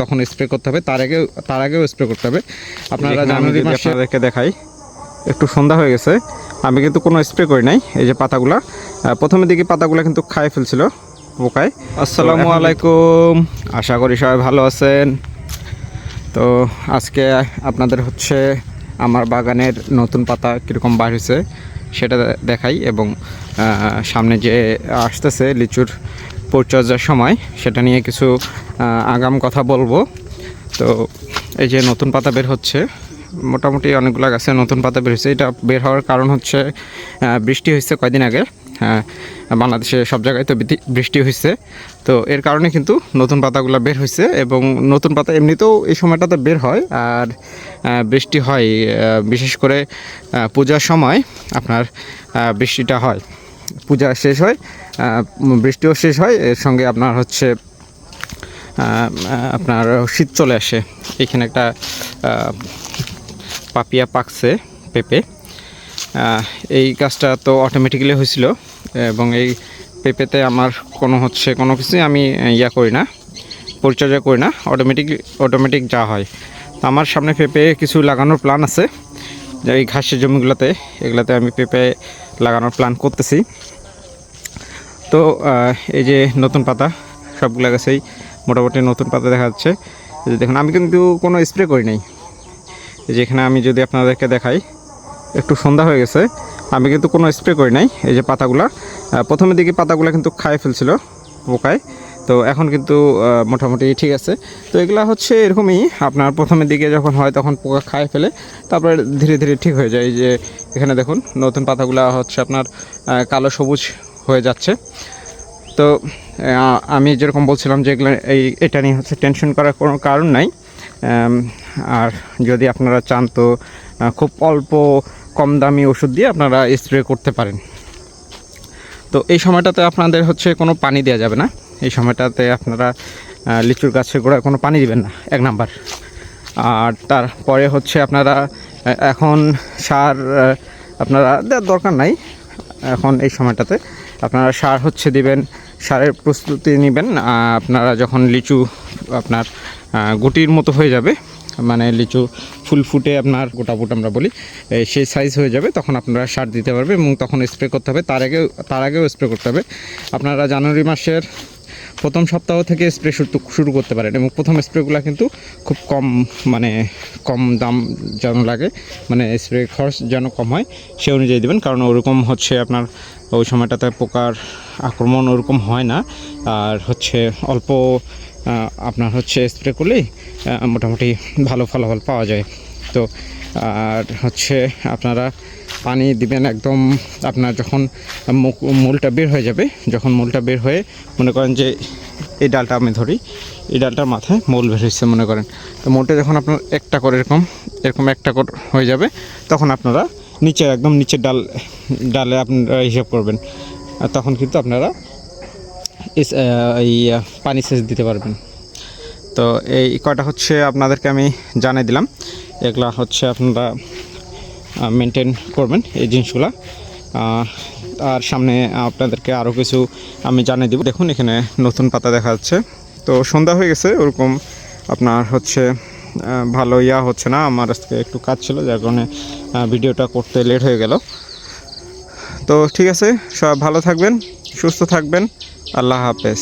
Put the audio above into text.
তখন স্প্রে করতে হবে। তার আগে তার আগেও স্প্রে করতে হবে। আপনারা জানুয়ারি মাসে আপনাদেরকে দেখাই একটু সন্ধ্যা হয়ে গেছে। আমি কিন্তু কোনো স্প্রে করি নাই এই যে পাতাগুলা। প্রথমের দিকে পাতাগুলা কিন্তু খাই ফেলছিল পোকায় আসসালামু আলাইকুম। আশা করি সবাই ভালো আছেন। তো আজকে আপনাদের হচ্ছে আমার বাগানের নতুন পাতা কীরকম বার হয়েছে সেটা দেখাই এবং সামনে যে আসতেছে লিচুর পরিচর্যার সময় সেটা নিয়ে কিছু আগাম কথা বলব। তো এই যে নতুন পাতা বের হচ্ছে, মোটামুটি অনেকগুলো গাছে নতুন পাতা বের হয়েছে। এটা বের হওয়ার কারণ হচ্ছে বৃষ্টি হয়েছে কয়দিন আগে। হ্যাঁ বাংলাদেশে সব জায়গায় তো বৃষ্টি হয়েছে। তো এর কারণে কিন্তু নতুন পাতাগুলো বের হয়েছে এবং নতুন পাতা এমনিতেও এই সময়টাতে বের হয় আর বৃষ্টি হয় বিশেষ করে পূজার সময় আপনার বৃষ্টিটা হয়। পূজা শেষ হয় বৃষ্টিও শেষ হয়, এর সঙ্গে আপনার হচ্ছে আপনার শীত চলে আসে। এখানে একটা পাপিয়া পাকছে পেঁপে। এই কাজটা তো অটোমেটিক্যালি হয়েছিল এবং এই পেঁপেতে আমার কোনো হচ্ছে কোনো কিছুই আমি ইয়া করি না, পরিচর্যা করি না অটোমেটিক অটোমেটিক যা হয়। তো আমার সামনে পেঁপে কিছু লাগানোর প্ল্যান আছে। এই ঘাসের জমিগুলোতে, এগুলাতে আমি পেঁপে লাগানোর প্ল্যান করতেছি। তো এই যে নতুন পাতা, সবগুলো গাছেই মোটামুটি নতুন পাতা দেখা যাচ্ছে। দেখুন, আমি কিন্তু কোনো স্প্রে করি নাই। এই যে এখানে আমি যদি আপনাদেরকে দেখাই, একটু সন্ধ্যা হয়ে গেছে, আমি কিন্তু কোনো স্প্রে করি নাই এই যে পাতাগুলা। প্রথমের দিকে পাতাগুলো কিন্তু খাই ফেলছিল পোকায়। তো এখন কিন্তু মোটামুটি ঠিক আছে। তো এগুলা হচ্ছে এরকমই, আপনার প্রথমের দিকে যখন হয় তখন পোকা খায় ফেলে, তারপরে ধীরে ধীরে ঠিক হয়ে যায়। যে এখানে দেখুন, নতুন পাতাগুলা হচ্ছে আপনার কালো সবুজ হয়ে যাচ্ছে। তো আমি যেরকম বলছিলাম যে এগুলো, এই, এটা নিয়ে হচ্ছে টেনশন করার কোনো কারণ নাই। আর যদি আপনারা চান তো খুব অল্প কম দামি ওষুধ দিয়ে আপনারা স্প্রে করতে পারেন। তো এই সময়টাতে আপনাদের হচ্ছে কোনো পানি দেওয়া যাবে না। এই সময়টাতে আপনারা লিচুর গাছের গোড়ায় কোনো পানি দিবেন না, এক নাম্বার। আর তারপরে হচ্ছে আপনারা এখন সার আপনারা দেওয়ার দরকার নাই। এখন এই সময়টাতে আপনারা সার হচ্ছে দিবেন, সারের প্রস্তুতি নেবেন আপনারা যখন লিচু আপনার গুটির মতো হয়ে যাবে মানে লিচু ফুল ফুটে আপনার গোটা ফুট আমরা বলি সেই সাইজ হয়ে যাবে, তখন আপনারা সার দিতে পারবে এবং তখন স্প্রে করতে হবে, তার আগে তার আগেও স্প্রে করতে হবে। আপনারা জানুয়ারি মাসের প্রথম সপ্তাহ থেকে স্প্রে শুরু করতে পারেন এবং প্রথম স্প্রেগুলো কিন্তু খুব কম মানে কম দাম যেন লাগে মানে স্প্রে খরচ যেন কম হয়, সে অনুযায়ী দেবেন। কারণ ওরকম হচ্ছে আপনার ওই সময়টাতে পোকার আক্রমণ ওরকম হয় না। আর হচ্ছে অল্প আপনার হচ্ছে স্প্রে করলেই মোটামুটি ভালো ফলাফল পাওয়া যায়। তো, আর হচ্ছে আপনারা পানি দিবেন একদম আপনার যখন মূলটা বের হয়ে যাবে, যখন মূলটা বের হয়ে মনে করেন যে এই ডালটা আমি ধরি, এই ডালটার মাথায় মূল বের হয়েছে মনে করেন। তো মূলটা যখন আপনার একটা করে এরকম এরকম একটা করে হয়ে যাবে, তখন আপনারা নিচে একদম নিচের ডাল ডালে আপনারা হিসাব করবেন। তখন কিন্তু আপনারা এই পানি সেচ দিতে পারবেন। তো এই কয়টা হচ্ছে আপনাদেরকে আমি জানিয়ে দিলাম। এগুলা হচ্ছে আপনারা মেনটেন করবেন এই জিনিসগুলা। আর সামনে আপনাদেরকে আরও কিছু আমি জানিয়ে দিব। দেখুন, এখানে নতুন পাতা দেখা যাচ্ছে। তো সন্ধ্যা হয়ে গেছে, ওরকম আপনার হচ্ছে ভালো ইয়া হচ্ছে না। আমার আজকে একটু কাজ ছিল, যার কারণে ভিডিওটা করতে লেট হয়ে গেল। তো ঠিক আছে, সব ভালো থাকবেন, সুস্থ থাকবেন। আল্লাহ হাফেজ।